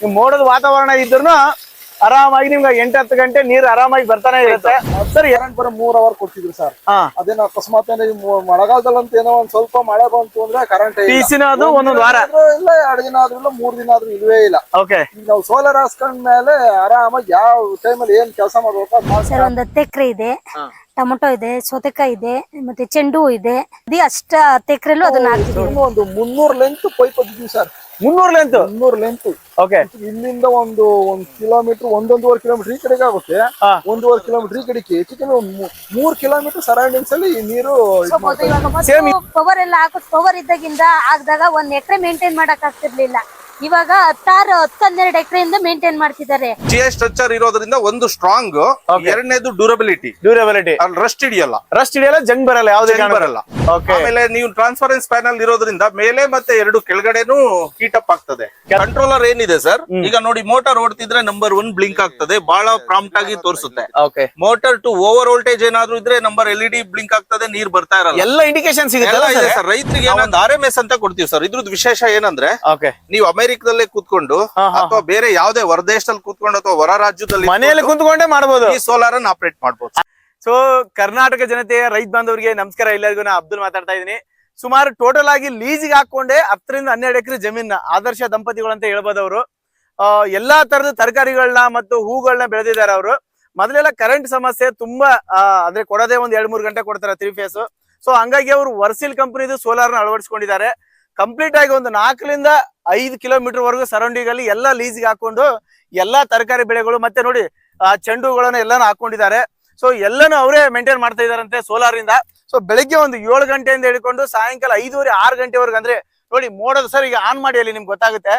ನಿಮ್ ಮೋಡದ ವಾತಾವರಣ ಇದ್ರು ಆರಾಮಾಗಿ ನಿಮ್ಗೆ ಎಂಟು ಹತ್ತು ಗಂಟೆ ನೀರು ಆರಾಮಾಗಿ ಬರ್ತಾನೆ ಇರುತ್ತೆ. ಸರ್ ಎರಡ್ ಬರೋ ಮೂರ್ ಅವರ್ ಕೊಡ್ತಿದ್ರು ಸರ್. ಅದೇನೋ ಅಕಸ್ಮಾತ್ ಏನೋ ಈ ಮು- ಮಳೆಗಾಲದಲ್ಲಂತ ಏನೋ ಒಂದ್ ಸ್ವಲ್ಪ ಮಳೆ ಬಂತು ಅಂದ್ರೆ ಕರೆಂಟ್ ಅದು ಒಂದೊಂದು ವಾರ. ಇಲ್ಲ ಎರಡು ದಿನ ಆದ್ರೂ ಇಲ್ಲ ಮೂರ್ ದಿನ ಆದ್ರೂ ಇಲ್ವೇ ಇಲ್ಲ. ಓಕೆ ಈಗ ನಾವು ಸೋಲಾರ್ ಹಾಸ್ಕೊಂಡ್ ಮೇಲೆ ಆರಾಮಾಗಿ ಯಾವ ಟೈಮಲ್ಲಿ ಏನ್ ಕೆಲಸ ಮಾಡ್ಬೇಕು ಸರ್ ಒಂದ್ ಹತ್ತು ಎಕರೆ ಇದೆ ಟೊಮೊಟೊ ಇದೆ ಸೌತೆಕಾಯಿ ಇದೆ ಮತ್ತೆ ಚೆಂಡು ಹೂ ಇದೆ. ಅಷ್ಟ ಹತ್ತು ಎಕರೆಲ್ಲೂ ಅದನ್ನ ಹಾಕಿ ಒಂದು ಮುನ್ನೂರ್ ಲೆಂತ್ ಪೈಪ್ ಹೊದಿದ್ವಿ ಸರ್. ಮುನ್ನೂರ್ ಲೆಂತ್ ಮುನ್ನೂರ್ ಲೆಂತ್ ಓಕೆ ಇಲ್ಲಿಂದ ಒಂದು ಒಂದ್ ಕಿಲೋಮೀಟರ್ ಒಂದೊಂದೂವರೆ ಕಿಲೋಮೀಟರ್ ಈ ಕಡೆಗೆ ಆಗುತ್ತೆ. ಒಂದೂವರೆ ಕಿಲೋಮೀಟರ್ ಈ ಕಡೆಗೆ ಹೆಚ್ಚು ಕಿಲೋ ಮೂರ್ ಕಿಲೋಮೀಟರ್ ಸರೌಂಡಿಂಗ್ಸ್ ಅಲ್ಲಿ ಈ ನೀರು ಪವರ್ ಎಲ್ಲ ಹಾಕೋ ಪವರ್ ಇದ್ದಾಗಿಂದ ಆಗದಾಗ ಒಂದ್ ಎಕರೆ ಮೇಂಟೈನ್ ಮಾಡಕ್ ಆಗ್ತಿರ್ಲಿಲ್ಲ. ಇವಾಗ ಹತ್ತಾರು ಹತ್ತು ಹನ್ನೆರಡು ಎಕರೆಯಿಂದ ಮೇಂಟೈನ್ ಮಾಡ್ತಿದ್ದಾರೆ. ಜಿಐ ಸ್ಟ್ರಕ್ಚರ್ ಇರೋದ್ರಿಂದ ಒಂದು ಸ್ಟ್ರಾಂಗ್ ಎರಡನೇದು ಡ್ಯೂರಬಿಲಿಟಿ ಡ್ಯೂರಬಿಲಿಟಿ ಅಲ್ಲಿ ರಸ್ಟ್ ಹಿಡಿಯಲ್ಲ ರಸ್ಟ್ ಹಿಡಿಯಲ್ಲ ಜಂಗ್ ಬರಲ್ಲ ಯಾವ್ದೇ ಜಂಗ್ ಬರಲ್ಲ. ಓಕೆ ಆಮೇಲೆ ನೀವು ಟ್ರಾನ್ಸ್ಫರೆನ್ಸ್ ಪ್ಯಾನಲ್ ಇರೋದ್ರಿಂದ ಮೇಲೆ ಮತ್ತೆ ಎರಡು ಕೆಳಗಡೆನೂ ಹೀಟ್ ಅಪ್ ಆಗ್ತದೆ. ಕಂಟ್ರೋಲರ್ ಏನಿದೆ ಸರ್ ಈಗ ನೋಡಿ ಮೋಟಾರ್ ಓಡ್ತಿದ್ರೆ ನಂಬರ್ ಒನ್ ಬ್ಲಿಂಕ್ ಆಗ್ತದೆ. ಬಹಳ ಪ್ರಾಂಪ್ಟ್ ಆಗಿ ತೋರಿಸುತ್ತೆ. Okay motor to over voltage ಏನಾದ್ರು ಇದ್ರೆ number L E D blink ಆಗ್ತದೆ ನೀರ್ ಬರ್ತಾ ಇರಲ್ಲ. ಎಲ್ಲ ಇಂಡಿಕೇಶನ್ ರೈತರಿಗೆ ಏನೊಂದು ಆರ್ ಎಂ ಎಸ್ ಅಂತ ಕೊಡ್ತೀವಿ ಸರ್ ಇದ್ರದ್ದು ವಿಶೇಷ ಏನಂದ್ರೆ ನೀವು ನೀವು ಅಮೆರಿಕದಲ್ಲೇ ಕೂತ್ಕೊಂಡು ಅಥವಾ ಬೇರೆ ಯಾವುದೇ ಹೊರದೇಶದಲ್ಲಿ ಕೂತ್ಕೊಂಡು ಅಥವಾ ಹೊರ ರಾಜ್ಯದಲ್ಲಿ ಮನೆಯಲ್ಲಿ ಕೂತ್ಕೊಂಡೇ ಮಾಡಬಹುದು ಈ ಸೋಲಾರ್ ಅನ್ನು ಆಪರೇಟ್ ಮಾಡಬಹುದು ಸೊ ಕರ್ನಾಟಕ ಜನತೆಯ ರೈತ ಬಾಂಧವರಿಗೆ ನಮಸ್ಕಾರ. ಎಲ್ಲರಿಗೂ ನಾ ಅಬ್ದುಲ್ ಮಾತಾಡ್ತಾ ಇದ್ದೀನಿ. ಸುಮಾರು ಟೋಟಲ್ ಆಗಿ ಲೀಸ್ಗೆ ಹಾಕೊಂಡೆ ಹತ್ತರಿಂದ ಹನ್ನೆರಡು ಎಕರೆ ಜಮೀನ ಆದರ್ಶ ದಂಪತಿಗಳು ಅಂತ ಹೇಳ್ಬೋದು ಅವರು. ಎಲ್ಲಾ ತರದ ತರಕಾರಿಗಳನ್ನ ಮತ್ತು ಹೂಗಳನ್ನ ಬೆಳೆದಿದ್ದಾರೆ ಅವರು. ಮೊದಲೆಲ್ಲ ಕರೆಂಟ್ ಸಮಸ್ಯೆ ತುಂಬಾ ಅಂದ್ರೆ ಕೊಡೋದೇ ಒಂದ್ ಎರಡ್ ಮೂರು ಗಂಟೆ ಕೊಡ್ತಾರೆ ತ್ರೀ ಫೇಸ್ ಸೊ ಹಂಗಾಗಿ ಅವರು ವರ್ಸಿಲ್ ಕಂಪನಿದು ಸೋಲಾರ್ನ ಅಳವಡಿಸಿಕೊಂಡಿದ್ದಾರೆ. ಕಂಪ್ಲೀಟ್ ಆಗಿ ಒಂದು ನಾಲ್ಕರಿಂದ ಐದು ಕಿಲೋಮೀಟರ್ ವರೆಗೂ ಸರೌಂಡಿಂಗ್ ಅಲ್ಲಿ ಎಲ್ಲಾ ಲೀಸ್ಗೆ ಹಾಕೊಂಡು ಎಲ್ಲಾ ತರಕಾರಿ ಬೆಳೆಗಳು ಮತ್ತೆ ನೋಡಿ, ಆ, ಚೆಂಡುಗಳನ್ನ ಎಲ್ಲಾನು ಹಾಕೊಂಡಿದ್ದಾರೆ. ಸೊ ಎಲ್ಲಾನು ಅವರೇ ಮೇಂಟೈನ್ ಮಾಡ್ತಾ ಇದಾರಂತೆ ಸೋಲಾರ್ ಇಂದ. ಸೊ ಬೆಳಿಗ್ಗೆ ಒಂದು ಏಳು ಗಂಟೆಯಿಂದ ಹಿಡ್ಕೊಂಡು ಸಾಯಂಕಾಲ ಐದೂವರೆ, ಆರು ಗಂಟೆವರೆಗೆ ಅಂದ್ರೆ ನೋಡಿ ಮೋಡದ ಸರ್ ಈಗ ಆನ್ ಮಾಡಿ ಅಲ್ಲಿ ನಿಮ್ಗೆ ಗೊತ್ತಾಗುತ್ತೆ.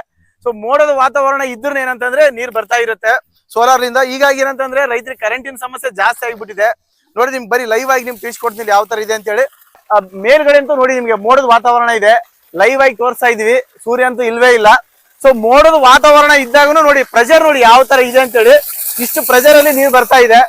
ಸೊ ಮೋಡದ ವಾತಾವರಣ ಇದ್ರೂ ಏನಂತಂದ್ರೆ ನೀರ್ ಬರ್ತಾ ಇರುತ್ತೆ ಸೋಲಾರ್ ಇಂದ. ಹೀಗಾಗಿ ಏನಂತಂದ್ರೆ ರೈತರಿಗೆ ಕರೆಂಟಿನ ಸಮಸ್ಯೆ ಜಾಸ್ತಿ ಆಗಿಬಿಟ್ಟಿದೆ. ನೋಡಿ, ನಿಮ್ಗೆ ಬರೀ ಲೈವ್ ಆಗಿ ನಿಮ್ಗೆ ತಿಳಿಸ್ಕೊಡ್ತೀನಿ ಯಾವ ತರ ಇದೆ ಅಂತ ಹೇಳಿ ಮೇಲ್ಗಡೆ ಅಂತೂ ನೋಡಿ ನಿಮ್ಗೆ ಮೋಡದ ವಾತಾವರಣ ಇದೆ. ಲೈವ್ ಆಗಿ ತೋರಿಸ್ತಾ ಇದೀವಿ ಸೂರ್ಯ ಅಂತೂ ಇಲ್ವೇ ಇಲ್ಲ. ಸೊ ಮೋಡದ ವಾತಾವರಣ ಇದ್ದಾಗನು ನೋಡಿ ಪ್ರೆಷರ್ ನೋಡಿ ಯಾವ ತರ ಇದೆ ಅಂತ ಹೇಳಿ ಇಷ್ಟು ಪ್ರೆಷರ್ ಅಲ್ಲಿ ನೀರು ಬರ್ತಾ ಇದೆ.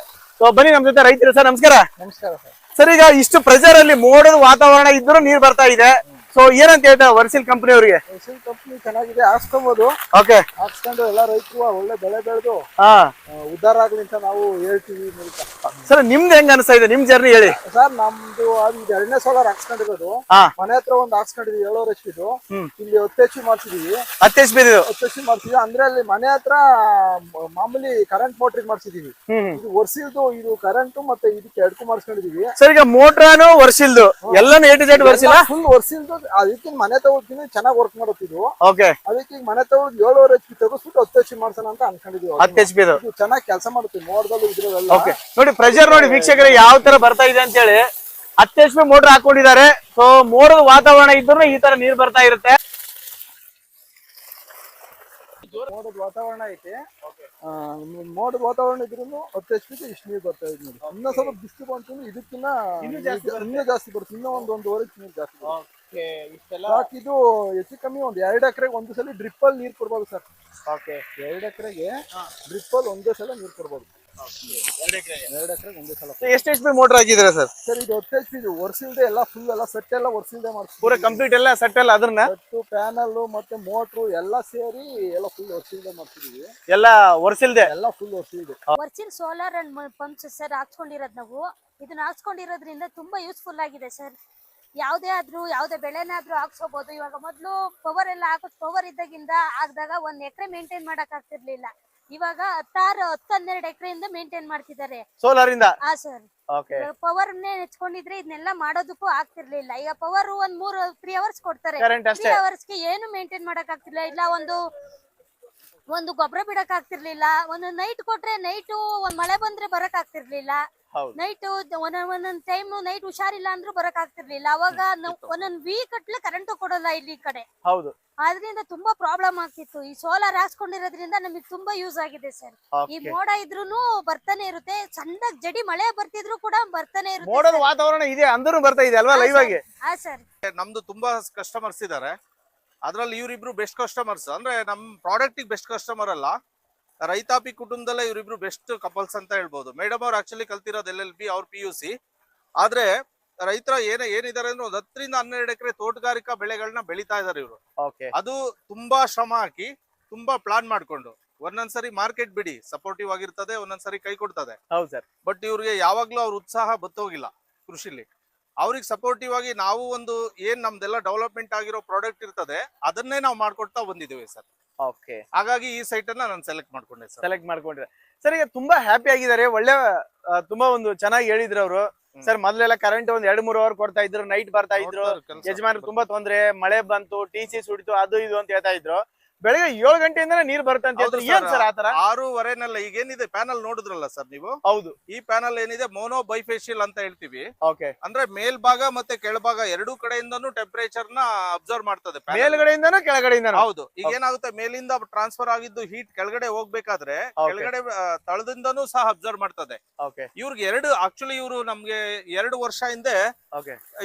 ಸೊ ಬನ್ನಿ ನಮ್ ಜೊತೆ ರೈತರು ಸರ್ ನಮಸ್ಕಾರ. ನಮಸ್ಕಾರ ಸರ್. ಸರ್ ಈಗ ಇಷ್ಟು ಪ್ರೆಷರ್ ಅಲ್ಲಿ ಮೋಡದ ವಾತಾವರಣ ಇದ್ರೂ ನೀರ್ ಬರ್ತಾ ಇದೆ. ಸೊ ಏನಂತ ಹೇಳ್ತಾ ವರ್ಸಿಲ್ ಕಂಪನಿ ಅವರಿಗೆ? ವರ್ಸಿಲ್ ಕಂಪನಿ ಚೆನ್ನಾಗಿದೆ ಹಾಕ್ಸ್ಕೊಬೋದು. ಓಕೆ ಹಾಕ್ಸ್ಕೊಂಡು ಎಲ್ಲ ರೈತರು ಒಳ್ಳೆ ಬೆಳೆ ಬೆಳೆದು ಹಾ. ಉದ್ಧಾರ ಆಗ್ಲಿ ಅಂತ ನಾವು ಹೇಳ್ತೀವಿ ಮೂಲಕ. ಸರ್ ನಿಮ್ದು ಹೆಂಗ್ ಅನಿಸ್ತಾ ಇದೆ? ನಿಮ್ ಜರ್ನಿ ಹೇಳಿ. ಸರ್ ನಮ್ದು ಅದು ಇದು ಎರಡನೇ ಸೋಲಾರ್ ಹಾಕ್ಸ್ಕೊಂಡಿರೋದು. ಮನೆ ಹತ್ರ ಒಂದು ಹಾಕ್ಸ್ಕೊಂಡಿದ್ವಿ ಏಳು ವರ್ಷ ಇದು. ಇಲ್ಲಿ ಹತ್ತು ಎಚ್ ಮಾಡ್ಸಿದೀವಿ. ಹತ್ತು ಎಚ್ ಹತ್ತು ಎಚ್ ಮಾಡ್ಸಿದ್ವಿ. ಅಂದ್ರೆ ಅಲ್ಲಿ ಮನೆ ಹತ್ರ ಮಾಮೂಲಿ ಕರೆಂಟ್ ಮೋಟ್ರಿಗೆ ಮಾಡ್ಸಿದೀವಿ. ಇದು ವರ್ಸಿಲ್ದು ಇದು ಕರೆಂಟ್ ಮತ್ತೆ ಇದಕ್ಕೆ ಎಡ್ಕು ಮಾಡಿಸ್ಕೊಂಡಿದೀವಿ. ಸರ್ ಈಗ ಮೋಟ್ರಾನು ವರ್ಸಿಲ್ದು ಎಲ್ಲಾನು ಏಟ್ ಜೆಡ್ ವರ್ಷಿಲ್ಲ ಫುಲ್ ವರ್ಷಿಲ್ದು ಅದಕ್ಕೆ ಮನೆ ತಗೊಳ್ತೀನಿ ಚೆನ್ನಾಗಿ ವರ್ಕ್ ಮಾಡುತ್ತಿದ್ವು ಓಕೆ ಅದಕ್ಕೆ ಈಗ ಮನೆ ತಗೊಂಡು ಏಳುವರೆ ಎಚ್ ಪಿ ತೆಗೆಸ್ಬಿಟ್ಟು ಹತ್ತು ಎಚ್ ಪಿ ಮಾಡ್ಸೋಣ ಅಂತ ಅನ್ಕೊಂಡಿದ್ವಿ ಹತ್ತು ಎಚ್ ಪಿ ಚೆನ್ನಾಗಿ ಕೆಲಸ ಮಾಡುತ್ತೆ ಮೋಡದಲ್ಲೂ ಇದ್ರಲ್ಲ ಓಕೆ ನೋಡಿ ಪ್ರೆಷರ್ ನೋಡಿ ವೀಕ್ಷಕರೇ ಯಾವ ತರ ಬರ್ತಾ ಇದೆ ಅಂತ ಹೇಳಿ ಹತ್ತು ಎಚ್ ಪಿ ಮೋಟರ್ ಹಾಕೊಂಡಿದ್ದಾರೆ. ಸೊ ಮೋಡದ ವಾತಾವರಣ ಇದ್ರೂ ಈ ತರ ನೀರ್ ಬರ್ತಾ ಇರುತ್ತೆ. ಮೋಡದ ವಾತಾವರಣ ಐತೆ. ಮೋಡದ ವಾತಾವರಣ ಇದ್ರೂ ಹತ್ತು ಎಚ್ ಪಿಗೆ ಇಷ್ಟು ನೀರು ಬರ್ತಾ ಇದೆ ನೋಡಿ. ಇನ್ನೂ ಸ್ವಲ್ಪ ಬಿಸಿಲು ಬಂತು ಇದಕ್ಕಿನ್ನ ಇನ್ನೂ ಜಾಸ್ತಿ ಬರುತ್ತೆ. ಇನ್ನೂ ಒಂದು ಒಂದೂವರೆ ನೀರು ಜಾಸ್ತಿ ಬರುತ್ತೆ. ಸಾಕು ಇದು ಹೆಚ್ಚು ಕಮ್ಮಿ ಒಂದು ಎರಡು ಎಕರೆಗೆ ಒಂದು ಸಲ ಡ್ರಿಪ್ ಅಲ್ಲಿ ನೀರು ಕೊಡ್ಬೋದು ಸರ್. ಎರಡು ಎಕರೆಗೆ ಡ್ರಿಪ್ ಅಲ್ಲಿ ಒಂದೇ ಸಲ ನೀರು ಕೊಡ್ಬೋದು. ಎರಡು ಎಕರೆಗೆ? ಒಂದೇ ಸಲ ಎಷ್ಟು ಎಚ್ ಪಿ ಮೋಟರ್ ಹಾಕಿದ್ರೆ ಸರ್? ಸರ್ ಇದು ಹತ್ತು ಎಚ್ ಪಿ ಇದು ಒರ್ಸಿಲ್ದೆ ಎಲ್ಲ ಫುಲ್ ಎಲ್ಲ ಸೆಟ್ ಎಲ್ಲ ಒರ್ಸಿಲ್ದೆ ಪೂರ ಮಾಡ್ತೀವಿ ಕಂಪ್ಲೀಟ್ ಎಲ್ಲ ಸೆಟ್ ಎಲ್ಲ ಅದನ್ನ ಸೆಟ್ಟು ಪ್ಯಾನಲ್ ಮತ್ತೆ ಮೋಟ್ರು ಎಲ್ಲ ಸೇರಿ ಎಲ್ಲ ಫುಲ್ ಒರ್ಸಿಲ್ದೆ ಮಾಡ್ತಿದೀವಿ ಎಲ್ಲ ಒರ್ಸಿಲ್ದೆ? ಎಲ್ಲ ಫುಲ್ ಒರ್ಸಿಲ್ದೆ. ವರ್ಚಿಲ್ ಸೋಲಾರ್ ಅಂಡ್ ಪಂಪ್ಸ್ ಸರ್ ಹಾಕ್ಸ್ಕೊಂಡಿರೋದು ನಾವು. ಇದನ್ನ ಹಾಕ್ಸ್ಕೊಂಡಿರೋದ್ರಿಂದ ತುಂಬಾ ಯೂಸ್ಫುಲ್ ಆಗಿದೆ ಸರ್. ಯಾವುದೇ ಆದ್ರೂ ಯಾವುದೇ ಬೆಳೆನಾದ್ರೂ ಹಾಕ್ಸ್ಕೋಬಹುದು ಇವಾಗ ಮೊದ್ಲು ಪವರ್ ಎಲ್ಲ ಹಾಕೋದು ಪವರ್ ಇದ್ದಾಗಿಂದ ಆಗದಾಗ ಒಂದ್ ಎಕರೆ ಮೇಂಟೈನ್ ಮಾಡಕ್ ಆಗ್ತಿರ್ಲಿಲ್ಲ. ಇವಾಗ ಹತ್ತಾರು ಹತ್ತು ಹನ್ನೆರಡು ಎಕರೆಯಿಂದ ಮೇಂಟೈನ್ ಮಾಡ್ತಿದ್ದಾರೆ. ಸೋಲಾರ್ ಇಂದ? ಹಾ ಸರ್ ಓಕೆ ಪವರ್ ನೆಚ್ಕೊಂಡಿದ್ರೆ ಇದನ್ನೆಲ್ಲ ಮಾಡೋದಕ್ಕೂ ಆಗ್ತಿರ್ಲಿಲ್ಲ. ಈಗ ಪವರ್ ಒಂದ್ ಮೂರ್ ತ್ರೀ ಅವರ್ಸ್ ಕೊಡ್ತಾರೆ. ತ್ರೀ ಅವರ್ಸ್ ಅವರ್ಸ್ಗೆ ಏನು ಮೇಂಟೈನ್ ಮಾಡಕ್ ಆಗ್ತಿರ್ಲಿಲ್ಲ. ಇಲ್ಲ ಒಂದು ಒಂದು ಗೊಬ್ಬರ ಬಿಡಕ್ ಆಗ್ತಿರ್ಲಿಲ್ಲ. ಒಂದು ನೈಟ್ ಕೊಟ್ರೆ ನೈಟು ಒಂದ್ ಮಳೆ ಬಂದ್ರೆ ಬರಕ್ ಆಗ್ತಿರ್ಲಿಲ್ಲ. ನೈಟ್ ಒಂದೊಂದ್ ಒಂದೊಂದ್ ಟೈಮ್ ನೈಟ್ ಹುಷಾರಿಲ್ಲ ಅಂದ್ರೂ ಬರಕ್ ಆಗ್ತಿರ್ಲಿಲ್ಲ. ಅವಾಗ ಒಂದೊಂದ್ ವೀಕ್ ಅಟ್ಲೆ ಕರೆಂಟ್ ಕೊಡಲ್ಲ ಇಲ್ಲಿ ಈ ಕಡೆ. ಹೌದು. ಆದ್ರಿಂದ ತುಂಬಾ ಪ್ರಾಬ್ಲಮ್ ಆಗ್ತಿತ್ತು. ಈ ಸೋಲಾರ್ ಹಾಸ್ಕೊಂಡಿರೋದ್ರಿಂದ ನಮಗೆ ತುಂಬಾ ಯೂಸ್ ಆಗಿದೆ ಸರ್ ಈ ಮೋಡ ಇದ್ರೂನು ಬರ್ತಾನೆ ಇರುತ್ತೆ. ಸಣ್ಣಗ್ ಜಡಿ ಮಳೆ ಬರ್ತಿದ್ರು ಕೂಡ ಬರ್ತಾನೆ ಇರುತ್ತೆ ಮೋಡದ ವಾತಾವರಣ ಇದೆ ಅಂದ್ರೂ ಬರ್ತಾ ಇದೆ ಅಲ್ವಾ ಲೈವ್ ಆಗಿ? ಹಾ ಸರ್ ನಮ್ದು ತುಂಬಾ ಕಸ್ಟಮರ್ಸ್ ಇದಾರೆ. ಅದ್ರಲ್ಲಿ ಇವ್ರಿಬ್ರು ಬೆಸ್ಟ್ ಕಸ್ಟಮರ್ಸ್ ಅಂದ್ರೆ ನಮ್ ಪ್ರಾಡಕ್ಟ್ ಬೆಸ್ಟ್ ಕಸ್ಟಮರ್ ಅಲ್ಲ. ರೈತಾಪಿ ಕುಟುಂಬದಲ್ಲೇ ಇವರಿಬ್ರು ಬೆಸ್ಟ್ ಕಪಲ್ಸ್ ಅಂತ ಹೇಳ್ಬೋದು. ಮೇಡಮ್ ಅವ್ರು ಆಕ್ಚುಲಿ ಕಲ್ತಿರೋದು ಎಲ್ ಎಲ್ ಬಿ ಅವ್ರ ಪಿ ಯು ಸಿ ಆದ್ರೆ ರೈತರ ಏನ ಏನಿದ್ದಾರೆ ಅಂದ್ರೆ ಒಂದ್ ಹತ್ತರಿಂದ ಹನ್ನೆರಡು ಎಕರೆ ತೋಟಗಾರಿಕಾ ಬೆಳೆಗಳನ್ನ ಬೆಳಿತಾ ಇದಾರೆ ಇವರು. ಅದು ತುಂಬಾ ಶ್ರಮ ಹಾಕಿ ತುಂಬಾ ಪ್ಲಾನ್ ಮಾಡ್ಕೊಂಡು ಒಂದೊಂದ್ಸರಿ ಮಾರ್ಕೆಟ್ ಬಿಡಿ ಸಪೋರ್ಟಿವ್ ಆಗಿರ್ತದೆ ಒಂದೊಂದ್ಸರಿ ಕೈ ಕೊಡ್ತದೆ. ಹೌದು ಸರ್. ಬಟ್ ಇವ್ರಿಗೆ ಯಾವಾಗ್ಲೂ ಅವ್ರ ಉತ್ಸಾಹ ಬತ್ತೋಗಿಲ್ಲ ಕೃಷಿಲಿ. ಅವ್ರಿಗೆ ಸಪೋರ್ಟಿವ್ ಆಗಿ ನಾವು ಒಂದು ಏನ್ ನಮ್ದೆಲ್ಲ ಡೆವಲಪ್ಮೆಂಟ್ ಆಗಿರೋ ಪ್ರಾಡಕ್ಟ್ ಇರ್ತದೆ ಅದನ್ನೇ ನಾವು ಮಾಡ್ಕೊಡ್ತಾ ಬಂದಿದ್ದೇವೆ ಸರ್. ಓಕೆ ಹಾಗಾಗಿ ಈ ಸೈಟ್ ಅನ್ನ ನಾನು ಸೆಲೆಕ್ಟ್ ಮಾಡ್ಕೊಂಡೆ ಸರ್ ಸೆಲೆಕ್ಟ್ ಮಾಡ್ಕೊಂಡ್ರೆ. ಸರ್ ಈಗ ತುಂಬಾ ಹ್ಯಾಪಿ ಆಗಿದ್ದಾರೆ. ಒಳ್ಳೆ ಆ, ತುಂಬಾ ಒಂದು ಚೆನ್ನಾಗಿ ಹೇಳಿದ್ರು ಅವರು. ಸರ್ ಮೊದ್ಲೆಲ್ಲ ಕರೆಂಟ್ ಒಂದ್ ಎರಡ್ ಮೂರು ಅವರ್ ಕೊಡ್ತಾ ಇದ್ರು ನೈಟ್ ಬರ್ತಾ ಇದ್ರು. ಯಜಮಾನ್ ತುಂಬಾ ತೊಂದ್ರೆ ಮಳೆ ಬಂತು ಟಿ ಸಿ ಸುಡಿತು ಅದು ಇದು ಅಂತ ಹೇಳ್ತಾ ಇದ್ರು. ಬೆಳಗ್ಗೆ ಏಳು ಗಂಟೆಯಿಂದ ನೀರ್ ಬರುತ್ತೆ ಅಂತ ಏನ್. ಸರ್ ಆತರ? ಆರೂವರೆನಲ್ಲ ಈಗ ಏನಿದೆ ಪ್ಯಾನಲ್ ನೋಡಿದ್ರಲ್ಲ ಸರ್ ನೀವು? ಹೌದು. ಈ ಪ್ಯಾನಲ್ ಏನಿದೆ? ಮೋನೋ ಬೈಫೇಶಿಯಲ್ ಅಂತ ಹೇಳ್ತೀವಿ. ಓಕೆ. ಅಂದ್ರೆ ಮೇಲ್ಭಾಗ ಮತ್ತೆ ಕೆಳಭಾಗ ಎರಡೂ ಕಡೆಯಿಂದನೂ ಟೆಂಪರೇಚರ್ನ ಅಬ್ಸರ್ವ್ ಮಾಡ್ತದೆ ಮೇಲ್ಗಡೆಯಿಂದ ಮೇಲ್ಗಡೆಯಿಂದನೂ ಕೆಳಗಡೆಯಿಂದನೂ? ಹೌದು. ಈಗ ಏನಾಗುತ್ತೆ? ಮೇಲಿಂದ ಟ್ರಾನ್ಸ್ಫರ್ ಆಗಿದ್ದು ಹೀಟ್ ಕೆಳಗಡೆ ಹೋಗ್ಬೇಕಾದ್ರೆ ಕೆಳಗಡೆ ತಳದಿಂದನೂ ಸಹ ಅಬ್ಸರ್ವ್ ಮಾಡ್ತದೆ. ಇವ್ರಿಗೆ ಎರಡು ಆಕ್ಚುಲಿ ಇವರು ನಮ್ಗೆ ಎರಡು ವರ್ಷ ಹಿಂದೆ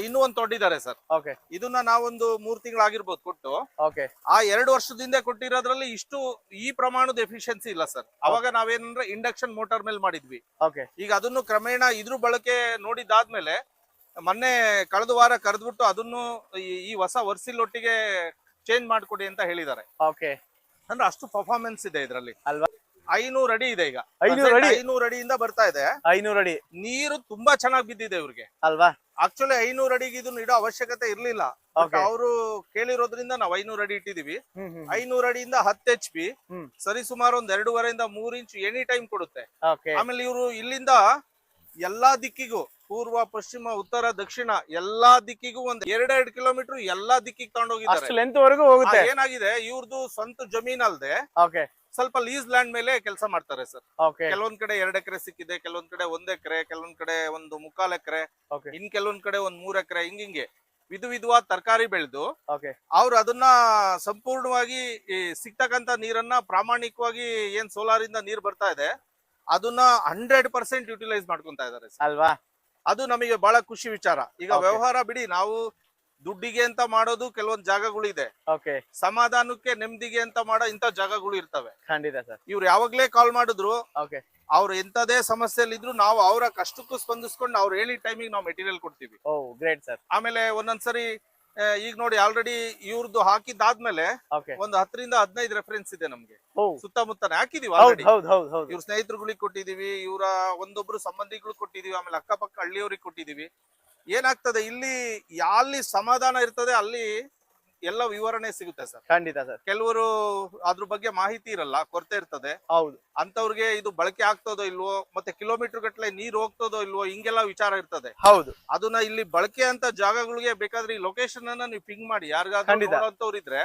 ಇನ್ನೂ ಒಂದ್ ತೊಂಡಿದ್ದಾರೆ ಸರ್. ಇದನ್ನ ನಾವೊಂದು ಮೂರ್ ತಿಂಗಳಾಗಿರ್ಬೋದು ಕೊಟ್ಟು. ಆ ಎರಡು ವರ್ಷದಿಂದ ಕೊಟ್ಟಿರೋದ್ರಲ್ಲಿ ಇಷ್ಟು ಈ ಪ್ರಮಾಣದ ಎಫಿಷಿಯನ್ಸಿ ಇಲ್ಲ ಸರ್. ಅವಾಗ ನಾವೇನಂದ್ರೆ ಇಂಡಕ್ಷನ್ ಮೋಟರ್ ಮೇಲೆ ಮಾಡಿದ್ವಿ. ಓಕೆ ಈಗ ಅದನ್ನು ಕ್ರಮೇಣ ಇದ್ರ ಬಳಕೆ ನೋಡಿದಾದ್ಮೇಲೆ ಮೊನ್ನೆ ಕಳೆದ ವಾರ ಕರೆದ್ಬಿಟ್ಟು ಅದನ್ನು ಈ- ಈ ಹೊಸ ವರ್ಸಿಲ್ ಒಟ್ಟಿಗೆ ಚೇಂಜ್ ಮಾಡ್ಕೊಡಿ ಅಂತ ಹೇಳಿದ್ದಾರೆ. ಓಕೆ ಅಂದ್ರೆ ಅಷ್ಟು ಪರ್ಫಾರ್ಮೆನ್ಸ್ ಇದೆ ಇದರಲ್ಲಿ. ಅಲ್ವಾ? ಐನೂರು ಅಡಿ ಇದೆ ಈಗ. 500 ಅಡಿ? ಐನೂರು ಅಡಿಯಿಂದ ಬರ್ತಾ ಇದೆ. ಐನೂರು ಅಡಿ. ನೀರು ತುಂಬಾ ಚೆನ್ನಾಗಿ ಬಿದ್ದಿದೆ ಇವ್ರಿಗೆ. ಅಲ್ವಾ? ಆಕ್ಚುಲಿ ಐನೂರು ಅಡಿಗೆ ಇದನ್ನ ಇಡೋ ಅವಶ್ಯಕತೆ ಇರ್ಲಿಲ್ಲ. ಅವರು ಕೇಳಿರೋದ್ರಿಂದ ನಾವು ಐನೂರು ಅಡಿ ಇಟ್ಟಿದೀವಿ. ಐನೂರ್ ಐನೂರು ಅಡಿಯಿಂದ ಹತ್ತು ಎಚ್ ಪಿ. ಸರಿ ಸುಮಾರು ಒಂದ್ ಎರಡೂವರೆಯಿಂದ ಮೂರ್ ಇಂಚ್ ಎನಿ ಟೈಮ್ ಕೊಡುತ್ತೆ. ಆಮೇಲೆ ಇವರು ಇಲ್ಲಿಂದ ಎಲ್ಲಾ ದಿಕ್ಕಿಗೂ ಪೂರ್ವ ಪಶ್ಚಿಮ ಉತ್ತರ ದಕ್ಷಿಣ ಎಲ್ಲಾ ದಿಕ್ಕಿಗೂ ಒಂದ್ ಎರಡೆರಡು ಕಿಲೋಮೀಟರ್ ಎಲ್ಲಾ ದಿಕ್ಕಿಗೆ ತಗೊಂಡೋಗಿದ್ದಾರೆ. ಏನಾಗಿದೆ? ಇವ್ರದ್ದು ಸ್ವಂತ ಜಮೀನ್ ಅಲ್ದೆ ಸ್ವಲ್ಪ ಲೀಸ್ ಲ್ಯಾಂಡ್ ಮೇಲೆ ಕೆಲಸ ಮಾಡ್ತಾರೆ ಸರ್ ಓಕೆ ಕೆಲವೊಂದ್ ಕಡೆ ಎರಡ್ ಎಕರೆ ಸಿಕ್ಕಿದೆ ಕೆಲವೊಂದ್ ಕಡೆ ಒಂದ್ ಎಕರೆ ಕೆಲವೊಂದ್ ಕಡೆ ಒಂದು ಮುಕ್ಕಾಲ್ ಎಕರೆ ಓಕೆ ಇನ್ ಕೆಲವೊಂದ್ ಕಡೆ ಒಂದ್ ಮೂರ್ ಎಕರೆ ಹಿಂಗಿಂಗೆ ವಿಧ ವಿಧವಾದ ತರಕಾರಿ ಬೆಳೆದು ಅವ್ರ ಅದನ್ನ ಸಂಪೂರ್ಣವಾಗಿ ಈ ಸಿಗ್ತಕ್ಕಂತ ನೀರನ್ನ ಪ್ರಾಮಾಣಿಕವಾಗಿ ಏನ್ ಸೋಲಾರ್ ಇಂದ ನೀರ್ ಬರ್ತಾ ಇದೆ ಅದನ್ನ ಹಂಡ್ರೆಡ್ ಪರ್ಸೆಂಟ್ ಯುಟಿಲೈಸ್ ಮಾಡ್ಕೊಂತ ಇದಾರೆ. ಅಲ್ವಾ? ಅದು ನಮಗೆ ಬಹಳ ಖುಷಿ ವಿಚಾರ. ಈಗ ವ್ಯವಹಾರ ಬಿಡಿ ನಾವು ದುಡ್ಡಿಗೆ ಅಂತ ಮಾಡೋದು ಕೆಲವೊಂದು ಜಾಗಗಳು ಇದೆ. ಓಕೆ. ಸಮಾಧಾನಕ್ಕೆ ನೆಮ್ಮದಿಗೆ ಅಂತ ಮಾಡೋ ಇಂತ ಜಾಗಗಳು ಇರ್ತವೆ. ಖಂಡಿತ ಸರ್. ಇವ್ರು ಯಾವಾಗ್ಲೇ ಕಾಲ್ ಮಾಡಿದ್ರು ಓಕೆ. ಅವ್ರು ಎಂತದೇ ಸಮಸ್ಯೆಯಲ್ಲಿ ಇದ್ರು ನಾವು ಅವರ ಕಷ್ಟಕ್ಕೂ ಸ್ಪಂದಿಸ್ಕೊಂಡು ಅವ್ರು ಹೇಳಿದ ಟೈಮಿಗೆ ನಾವು ಮೆಟೀರಿಯಲ್ ಕೊಡ್ತೀವಿ. Oh great sir. ಆಮೇಲೆ ಒಂದೊಂದ್ಸರಿ ಈಗ ನೋಡಿ ಆಲ್ರೆಡಿ ಇವ್ರದ್ದು ಹಾಕಿದ್ದಾದ್ಮೇಲೆ ಓಕೆ. ಒಂದು ಹತ್ತರಿಂದ ಹದಿನೈದು ರೆಫರೆನ್ಸ್ ಇದೆ ನಮ್ಗೆ. ಓ. ಸುತ್ತಮುತ್ತನೇ ಹಾಕಿದೀವಿ ಹೌದು ಆಲ್ರೆಡಿ ಹೌದು ಹೌದು ಹೌದು. ಇವ್ರ ಸ್ನೇಹಿತರುಗಳಿಗೆ ಕೊಟ್ಟಿದೀವಿ ಇವರ ಒಂದೊಬ್ರು ಸಂಬಂಧಿಗಳು ಕೊಟ್ಟಿದೀವಿ ಆಮೇಲೆ ಅಕ್ಕಪಕ್ಕ ಹಳ್ಳಿಯವ್ರಿಗೆ ಕೊಟ್ಟಿದೀವಿ. ಏನಾಗ್ತದೆ? ಇಲ್ಲಿ ಅಲ್ಲಿ ಸಮಾಧಾನ ಇರ್ತದೆ ಅಲ್ಲಿ ಎಲ್ಲ ವಿವರಣೆ ಸಿಗುತ್ತೆ ಸರ್. ಖಂಡಿತ ಸರ್. ಕೆಲವರು ಅದ್ರ ಬಗ್ಗೆ ಮಾಹಿತಿ ಇರಲ್ಲ ಕೊರತೆ ಇರ್ತದೆ. ಹೌದು. ಅಂತವ್ರಿಗೆ ಇದು ಬಳಕೆ ಆಗ್ತದೋ ಇಲ್ವೋ ಮತ್ತೆ ಕಿಲೋಮೀಟರ್ ಗಟ್ಟಲೆ ನೀರು ಹೋಗ್ತದೋ ಇಲ್ವೋ ಹಿಂಗೆಲ್ಲ ವಿಚಾರ ಇರ್ತದೆ. ಹೌದು. ಅದನ್ನ ಇಲ್ಲಿ ಬಳಕೆ ಅಂತ ಜಾಗಗಳಿಗೆ ಬೇಕಾದ್ರೆ ಈ ಲೊಕೇಶನ್ ಅನ್ನ ನೀವು ಪಿಂಗ್ ಮಾಡಿ. ಯಾರಿಗಾದ್ರೂ ಇದ್ರೆ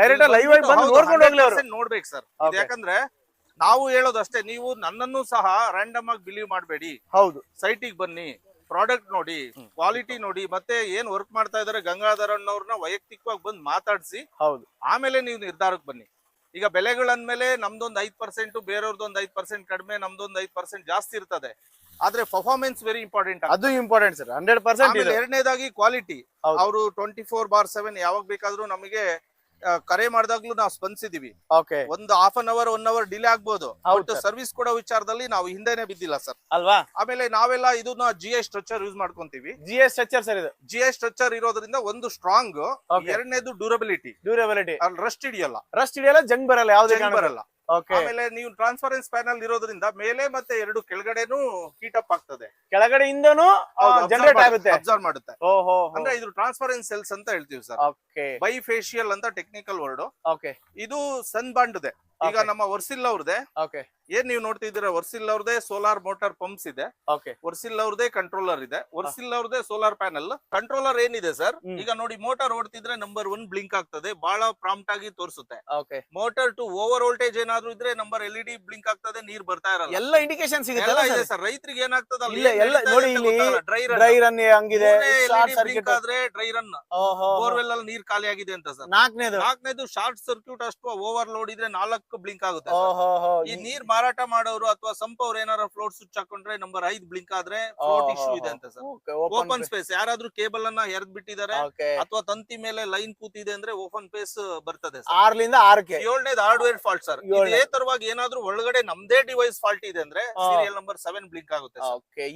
ಡೈರೆಕ್ಟ್ ಲೈವ್ ಆಗಿ ಬಂದು ನೋಡ್ಕೊಂಡು ಹೋಗ್ಲಿ ಅವರು. ನೋಡ್ಬೇಕು ಸರ್. ಯಾಕಂದ್ರೆ ನಾವು ಹೇಳೋದಷ್ಟೇ ನೀವು ನನ್ನನ್ನು ಸಹ ರ್ಯಾಂಡಮ್ ಆಗಿ ಬಿಲೀವ್ ಮಾಡಬೇಡಿ. ಹೌದು. ಸೈಟಿಗೆ ಬನ್ನಿ. ಪ್ರಾಡಕ್ಟ್ ನೋಡಿ ಕ್ವಾಲಿಟಿ ನೋಡಿ ಮತ್ತೆ ಏನ್ ವರ್ಕ್ ಮಾಡ್ತಾ ಇದಾರೆ ಗಂಗಾಧರ್ ಅನ್ನೋರ್ನ ವೈಯಕ್ತಿಕವಾಗಿ ಬಂದು ಮಾತಾಡಿಸಿ. ಹೌದು. ಆಮೇಲೆ ನೀವು ನಿರ್ಧಾರಕ್ಕೆ ಬನ್ನಿ. ಈಗ ಬೆಲೆಗಳಂದ್ಮೇಲೆ ನಮ್ದೊಂದು ಐದ್ ಪರ್ಸೆಂಟ್ ಬೇರೆಯವ್ರದೊಂದ್ ಐದ್ ಪರ್ಸೆಂಟ್ ಕಡಿಮೆ ನಮ್ದೊಂದು ಐದ್ ಪರ್ಸೆಂಟ್ ಜಾಸ್ತಿ ಇರ್ತದೆ. ಆದ್ರೆ ಪರ್ಫಾರ್ಮೆನ್ಸ್ ವೆರಿ ಇಂಪಾರ್ಟೆಂಟ್ ಅದು ಇಂಪಾರ್ಟೆಂಟ್ ಸರ್ ಹಂಡ್ರೆಡ್ ಪರ್ಸೆಂಟ್ ಎರಡನೇದಾಗಿ ಕ್ವಾಲಿಟಿ. ಅವರು ಟ್ವೆಂಟಿ ಫೋರ್ ಬಾರ್ ಸೆವೆನ್ ಯಾವಾಗ ಬೇಕಾದ್ರೂ ನಮಗೆ ಕರೆ ಮಾಡಿದಾಗ್ಲೂ ನಾವು ಸ್ಪಂದಿಸಿದೀವಿ. ಓಕೆ. ಒಂದು half an hour one hour delay ಆಗ್ಬೋದು. ಹೌದು ಬಟ್ sir. ಸರ್ವಿಸ್ ಕೊಡೋ ವಿಚಾರದಲ್ಲಿ ನಾವು ಹಿಂದೆನೆ ಬಿದ್ದಿಲ್ಲ ಸರ್. ಅಲ್ವಾ? ಆಮೇಲೆ ನಾವೆಲ್ಲ ಇದನ್ನ ಜಿ ಎಸ್ ಸ್ಟ್ರಕ್ಚರ್ ಯೂಸ್ ಮಾಡ್ಕೊಂತೀವಿ. ಜಿ ಎಸ್ ಸ್ಟ್ರಕ್ಚರ್ ಸರ್ ಇದು. ಜಿ ಸ್ಟ್ರಕ್ಚರ್ ಇರೋದ್ರಿಂದ ಒಂದು ಸ್ಟ್ರಾಂಗ್ Okay. ಎರಡನೇದು ಡ್ಯೂರಬಿಲಿಟಿ ಡ್ಯೂರಬಿಲಿಟಿ ರಸ್ಟ್ ಹಿಡಿಯಲ್ಲ. ರಸ್ಟ್ ಹಿಡಿಯಲ್ಲ ಜಂಗ್ ಬರಲ್ಲ ಯಾವ್ದೆ ಜಂಗ್ ಬರಲ್ಲ. ಆಮೇಲೆ ನೀವು ಟ್ರಾನ್ಸ್ಪರೆನ್ಸ್ ಪ್ಯಾನಲ್ ಇರೋದ್ರಿಂದ ಮೇಲೆ ಮತ್ತೆ ಎರಡು ಕೆಳಗಡೆನೂ ಹೀಟ್ ಅಪ್ ಆಗ್ತದೆ. ಕೆಳಗಡೆಯಿಂದನೂ ಜನರೇಟ್ ಆಗುತ್ತೆ. ಅಬ್ಸರ್ವ್ ಮಾಡುತ್ತೆ. ಅಂದ್ರೆ ಇದು ಟ್ರಾನ್ಸ್ಪರೆನ್ಸ್ ಸೆಲ್ಸ್ ಅಂತ ಹೇಳ್ತೀವಿ ಸರ್. ಬೈ ಫೇಶಿಯಲ್ ಅಂತ ಟೆಕ್ನಿಕಲ್ ವರ್ಡ್ ಓಕೆ ಇದು ಸನ್ ಬಾಂಡ್ದೆ ಈಗ ನಮ್ಮ ವರ್ಸಿಲ್ ಅವ್ರದೇ. ಓಕೆ ಏನ್ ನೀವು ನೋಡ್ತಿದ್ದೀರಾ? ವರ್ಸಿಲ್ ಅವ್ರದೇ ಸೋಲಾರ್ ಮೋಟಾರ್ ಪಂಪ್ಸ್ ಇದೆ. ಓಕೆ ವರ್ಸಿಲ್ ಅವ್ರದೇ ಕಂಟ್ರೋಲರ್ ಇದೆ. ವರ್ಸಿಲ್ ಅವ್ರದೇ ಸೋಲಾರ್ ಪ್ಯಾನಲ್ ಕಂಟ್ರೋಲರ್ ಏನಿದೆ ಸರ್ ಈಗ ನೋಡಿ ಮೋಟಾರ್ ಓಡ್ತಿದ್ರೆ ನಂಬರ್ ಒನ್ ಬ್ಲಿಂಕ್ ಆಗ್ತದೆ. ಬಹಳ ಪ್ರಾಂಪ್ಟ್ ಆಗಿ ತೋರಿಸುತ್ತೆ. ಮೋಟರ್ ಟು ಓವರ್ ವೋಲ್ಟೇಜ್ ಏನಾದ್ರು ಇದ್ರೆ ನಂಬರ್ ಎಲ್ ಇಡಿ ಬ್ಲಿಂಕ್ ಆಗ್ತದೆ ನೀರ್ ಬರ್ತಾ ಇರಲ್ಲ. ಎಲ್ಲ ಇಂಡಿಕೇಶನ್ ಎಲ್ಲ ಸಿಗುತ್ತೆ ಇದೆ ಸರ್ ರೈತರಿಗೆ ಏನಾಗ್ತದೆ ಡ್ರೈ ಡ್ರೈ ರನ್ ಹಂಗಿದೆ. ಬ್ಲಿಂಕ್ ಸರ್ಕ್ಯೂಟ್ ಆದ್ರೆ ಡ್ರೈ ರನ್ ಬೋರ್ವೆಲ್ ಅಲ್ಲಿ ನೀರ್ ಖಾಲಿ ಆಗಿದೆ ಅಂತ ಸರ್ ನಾಲ್ಕನೇದು. ನಾಲ್ಕನೇದು ಶಾರ್ಟ್ ಸರ್ಕ್ಯೂಟ್ ಅಷ್ಟು ಓವರ್ ಲೋಡ್ ಇದ್ರೆ ನಾಲ್ಕು ಬ್ಲಿಂಕ್ ಆಗುತ್ತೆ ಈ ನೀರ್ ಮಾರಾಟ ಮಾಡೋರು ಅಥವಾ ಸಂಪ್ ಅವ್ರು ಏನಾರ ಫ್ಲೋಟ್ ಸ್ವಿಚ್ ಹಾಕೊಂಡ್ರೆ ನಂಬರ್ ಐದ್ ಬ್ಲಿಂಕ್ ಆದ್ರೆ ಫ್ಲೋಟ್ ಇಶ್ಯೂ ಇದೆ ಅಂತ ಸರ್. ಓಪನ್ ಸ್ಪೇಸ್ ಯಾರಾದ್ರೂ ಕೇಬಲ್ ಅನ್ನ ಎರ್ದ್ ಬಿಟ್ಟಿದ್ದಾರೆ ಅಥವಾ ತಂತಿ ಮೇಲೆ ಲೈನ್ ಕೂತಿದೆ ಅಂದ್ರೆ ಓಪನ್ ಸ್ಪೇಸ್ ಬರ್ತದೆ ಆರ್ಲಿಂದ ಆರಕ್ಕೆ ಏಳನೇದು ಹಾರ್ಡ್ವೇರ್ ಫಾಲ್ಟ್ ಸರ್. ಇದೇ ತರವಾಗಿ ಏನಾದ್ರೂ ಒಳಗಡೆ ನಮ್ದೇ ಡಿವೈಸ್ ಫಾಲ್ಟ್ ಇದೆ ಅಂದ್ರೆ ಸೀರಿಯಲ್ ನಂಬರ್ ಸೆವೆನ್ ಬ್ಲಿಂಕ್ ಆಗುತ್ತೆ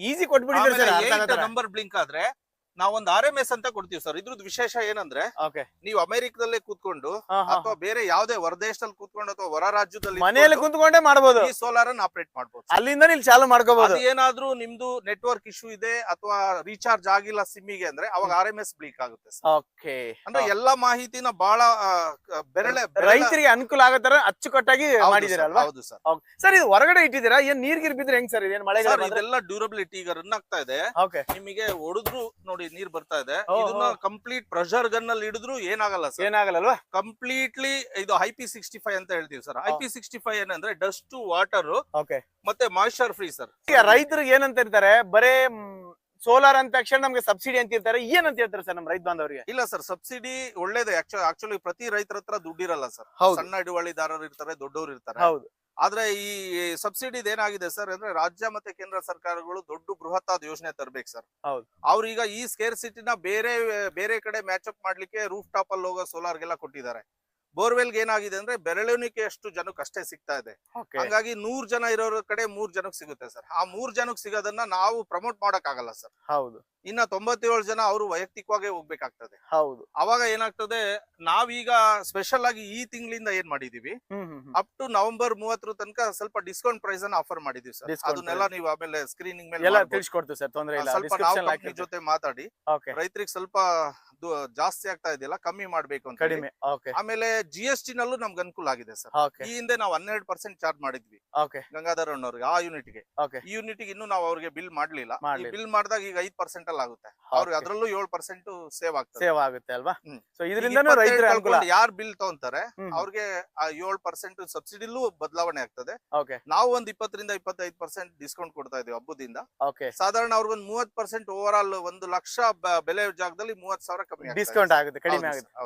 ಈಸಿ ಕೊಟ್ಬಿಟ್ಟಿದ್ದಾರೆ. ನಂಬರ್ ಬ್ಲಿಂಕ್ ಆದ್ರೆ ನಾವೊಂದು ಆರ್ ಎಂ ಎಸ್ ಅಂತ ಕೊಡ್ತೀವಿ ಸರ್ ಇದ್ರದ್ ವಿಶೇಷ ಏನಂದ್ರೆ ನೀವು ಅಮೆರಿಕದಲ್ಲೇ ಕೂತ್ಕೊಂಡು ಅಥವಾ ಬೇರೆ ಯಾವ್ದೇ ಹೊರದೇಶದಲ್ಲಿ ಕೂತ್ಕೊಂಡು ಅಥವಾ ಹೊರ ರಾಜ್ಯದಲ್ಲಿ ಮನೆಯಲ್ಲಿ ಕೂತ್ಕೊಂಡೇ ಮಾಡಬಹುದು ಈ ಸೋಲಾರ್ ಅನ್ನ ಆಪರೇಟ್ ಮಾಡಬಹುದು ಅಲ್ಲಿಂದ ನೀವು ಚಾಲು ಮಾಡ್ಕೋಬಹುದು ಏನಾದ್ರೂ ನಿಮ್ದು ನೆಟ್ವರ್ಕ್ ಇಶ್ಯೂ ಇದೆ ಅಥವಾ ರೀಚಾರ್ಜ್ ಆಗಿಲ್ಲ ಸಿಮ್ಮಿಗೆ ಅಂದ್ರೆ ಅವಾಗ ಆರ್ ಎಂ ಎಸ್ ಬ್ಲೀಕ್ ಆಗುತ್ತೆ. ಓಕೆ ಅಂದ್ರೆ ಎಲ್ಲಾ ಮಾಹಿತಿನ ಬಹಳ ಬೆರಳೆ ರೈತರಿಗೆ ಅನುಕೂಲ ಆಗತ್ತಾರ ಅಚ್ಚುಕಟ್ಟಾಗಿ ಹೌದು ಮಾಡಿದೀರ sir, ಅಲ್ವಾ ಹೌದು ಸರ್ ಸರ್ ಇದು ಹೊರಗಡೆ ಇಟ್ಟಿದ್ದೀರಾ? ಏನ್ ನೀರ್ ಗಿರ್ ಬಿದ್ರೆ ಹೆಂಗ್ ಸರ್ ಇದೇನ್ ಮಳೆ ಇದೆಲ್ಲ ಡ್ಯೂರಬಿಲಿಟಿ ಈಗ ರನ್ ಆಗ್ತಾ ಇದೆ. ನಿಮಗೆ ಹೊಡೆದ್ರು ನೋಡಿ ನೀರ್ ಬರ್ತಾ ಇದೆ. ಇದನ್ನ ಕಂಪ್ಲೀಟ್ ಪ್ರೆಷರ್ ಗನ್ ಅಲ್ಲಿ ಹಿಡಿದ್ರು ಏನಾಗಲ್ಲ ಸರ್. ಏನಾಗಲ್ಲಲ್ವಾ? ಕಂಪ್ಲೀಟ್ಲಿ ಇದು ಐ ಪಿ ಸಿಕ್ಸ್ಟಿ ಫೈವ್ ಅಂತ ಹೇಳ್ತೀವಿ sir. I P sixty five ಏನಂದ್ರೆ ಡಸ್ಟ್ ವಾಟರ್ ಮತ್ತೆ ಮಾಯಿಶ್ಚರ್ ಫ್ರೀ ಸರ್. ರೈತರಿಗೆ ಏನಂತ ಇರ್ತಾರೆ ಬರೇ ಸೋಲಾರ್ ಅಂತ ತಕ್ಷಣ ನಮ್ಗೆ ಸಬ್ಸಿಡಿ ಅಂತ ಇರ್ತಾರೆ ಏನಂತ ಹೇಳ್ತಾರೆ ಸರ್ ನಮ್ ರೈತ ಬಾಂಧವರಿಗೆ? ಇಲ್ಲ ಸರ್ ಸಬ್ಸಿಡಿ ಒಳ್ಳೇದೇ. ಆಕ್ಚುಲಿ ಪ್ರತಿ ರೈತರ ಹತ್ರ ದುಡ್ಡಿರಲ್ಲ ಸರ್. ಸಣ್ಣ ಹಿಡುವಳಿದಾರರು ಇರ್ತಾರೆ ದೊಡ್ಡವರು ಇರ್ತಾರೆ. ಹೌದು. ಆದ್ರೆ ಈ ಸಬ್ಸಿಡಿ ಏನಾಗಿದೆ ಸರ್ ಅಂದ್ರೆ ರಾಜ್ಯ ಮತ್ತೆ ಕೇಂದ್ರ ಸರ್ಕಾರಗಳು ದೊಡ್ಡ ಆದ ಯೋಜನೆ ತರ್ಬೇಕು ಸರ್ ಹೌದು. ಅವ್ರೀಗ ಈ ಸ್ಕೇರ್ ಸಿಟಿನ ಬೇರೆ ಬೇರೆ ಕಡೆ ಮ್ಯಾಚ್ ಅಪ್ ಮಾಡ್ಲಿಕ್ಕೆ ರೂಫ್ ಟಾಪ್ ಅಲ್ಲಿ ಹೋಗೋ ಸೋಲಾರ್ಗೆಲ್ಲ ಕೊಟ್ಟಿದ್ದಾರೆ ಬೋರ್ವೆಲ್ಗೆ ಏನಾಗಿದೆ ಅಂದ್ರೆ ಬೆರಳಿಕೆ ಅಷ್ಟು ಜನಕ್ಕೆ ಅಷ್ಟೇ ಸಿಗ್ತಾ ಇದೆ. ಹಾಗಾಗಿ ನೂರ್ ಜನ ಇರೋರ ಕಡೆ ಮೂರ್ ಜನಕ್ಕೆ ಸಿಗುತ್ತೆ ಸರ್. ಆ ಮೂರ್ ಜನಕ್ಕೆ ಸಿಗೋದನ್ನ ನಾವು ಪ್ರಮೋಟ್ ಮಾಡಕ್ ಆಗಲ್ಲ ಸರ್. ಹೌದು. ಇನ್ನ ತೊಂಬತ್ತೇಳು ಜನ ಅವರು ವೈಯಕ್ತಿಕವಾಗಿ ಹೋಗ್ಬೇಕಾಗ್ತದೆ. ಹೌದು. ಅವಾಗ ಏನಾಗ್ತದೆ ನಾವೀಗ ಸ್ಪೆಷಲ್ ಆಗಿ ಈ ತಿಂಗಳಿಂದ ಏನ್ ಮಾಡಿದೀವಿ. ಅಪ್ ಟು ನವೆಂಬರ್ ಮೂವತ್ತರ ತನಕ ಸ್ವಲ್ಪ ಡಿಸ್ಕೌಂಟ್ ಪ್ರೈಸ್ ಅನ್ನ ಆಫರ್ ಮಾಡಿದೀವಿ ಸರ್. ಅದನ್ನೆಲ್ಲ ನೀವು ಆಮೇಲೆ ಸ್ಕ್ರೀನಿಂಗ್ ಮೇಲೆ. ತಿಳಿಸ್ಕೊಡ್ತೀವಿ ಸರ್ ತೊಂದ್ರೆ ಇಲ್ಲ. ಸ್ವಲ್ಪ ನಾವು ಜೊತೆ ಮಾತಾಡಿ. ರೈತರಿಗೆ ಸ್ವಲ್ಪ ಜಾಸ್ತಿ ಆಗ್ತಾ ಇದೆಯಲ್ಲ ಕಮ್ಮಿ ಮಾಡ್ಬೇಕು ಅಂತ ಕಡಿಮೆ ಆಮೇಲೆ ಜಿ ಎಸ್ ಟಿ ನಲ್ಲೂ ನಮ್ಗೆ ಅನುಕೂಲ ಆಗಿದೆ ಸರ್. ಈ ಹಿಂದೆ ನಾವು ಹನ್ನೆರಡು ಪರ್ಸೆಂಟ್ ಚಾರ್ಜ್ ಮಾಡಿದ್ವಿ. ಓಕೆ ಗಂಗಾಧರ್ ಅಣ್ಣವ್ರಿಗೆ ಆ ಯೂನಿಟ್ಗೆ ಓಕೆ ಈ ಯೂನಿಟ್ಗೆ ಇನ್ನು ನಾವು ಅವ್ರಿಗೆ ಬಿಲ್ ಮಾಡ್ಲಿಲ್ಲ. ಮಾಡ್ಲಿಲ್ಲ. ಬಿಲ್ ಮಾಡಿದಾಗ ಈಗ ಐದ್ ಪರ್ಸೆಂಟ್ ಅಲ್ಲಿ ಆಗುತ್ತೆ ಅವ್ರಿಗೆ ಅದ್ರಲ್ಲೂ ಏಳು ಪರ್ಸೆಂಟ್ ಸೇವ್ ಆಗ್ತದೆ. ಸೇವ್ ಆಗುತ್ತೆ ಅಲ್ವಾ. ಸೊ ಇದರಿಂದನೂ ರೈತರ ಅನುಕೂಲ. ಯಾರು ಬಿಲ್ ತಗೊಂತಾರೆ. ಅವ್ರಿಗೆ ಆ ಏಳು ಪರ್ಸೆಂಟ್ ಸಬ್ಸಿಡಿಲೂ ಬದಲಾವಣೆ ಆಗ್ತದೆ. ಓಕೆ ನಾವು ಒಂದ್ ಇಪ್ಪತ್ತರಿಂದ ಇಪ್ಪತ್ತೈದು ಪರ್ಸೆಂಟ್ ಡಿಸ್ಕೌಂಟ್ ಕೊಡ್ತಾ ಇದೀವಿ ಹಬ್ಬದಿಂದ. ಓಕೆ ಸಾಧಾರಣ ಅವ್ರಿಗೊಂದು ಮೂವತ್ ಪರ್ಸೆಂಟ್ ಓವರ್ ಆಲ್ ಒಂದು ಲಕ್ಷ ಬೆಲೆ ಜಾಗದಲ್ಲಿ ಮೂವತ್ ಸಾವಿರ ಕಮ್ಮಿ ಡಿಸ್ಕೌಂಟ್ ಆಗುತ್ತೆ ಕಡಿಮೆ ಆಗುತ್ತೆ. ಹೌದು.